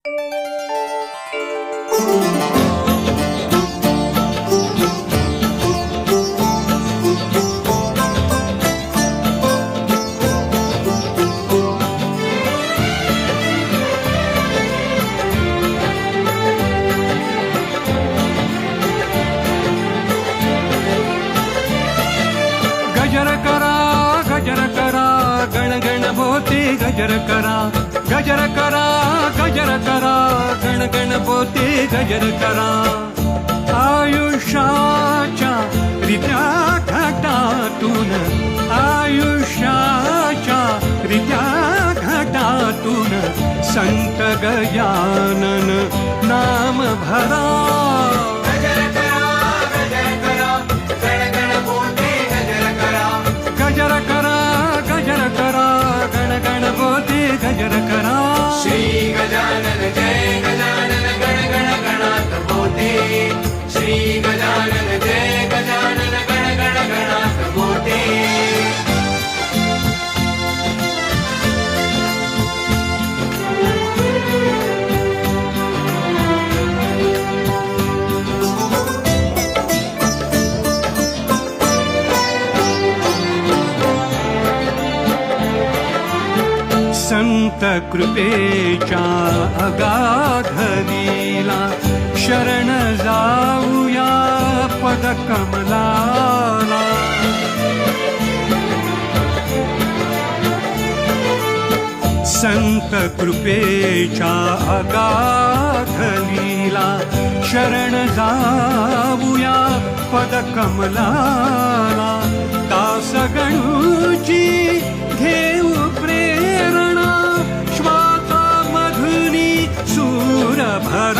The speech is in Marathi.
गजर करा गजर करा गण गण भोते गजर करा गजर करा। करा गण गण भोते गजर करा. आयुष्याच्या रित्या घाटातून आयुष्याच्या रित्या घाटातून संत गजानन नाम भरा. गजर करा गजर करा गण गण बोलते गजर करा. श्री गजानन संत कृपेच्या अगाधरीला शरण जाऊया पद कमलाला. संत कृपेच्या अगाधलीला शरण जाऊया पद Had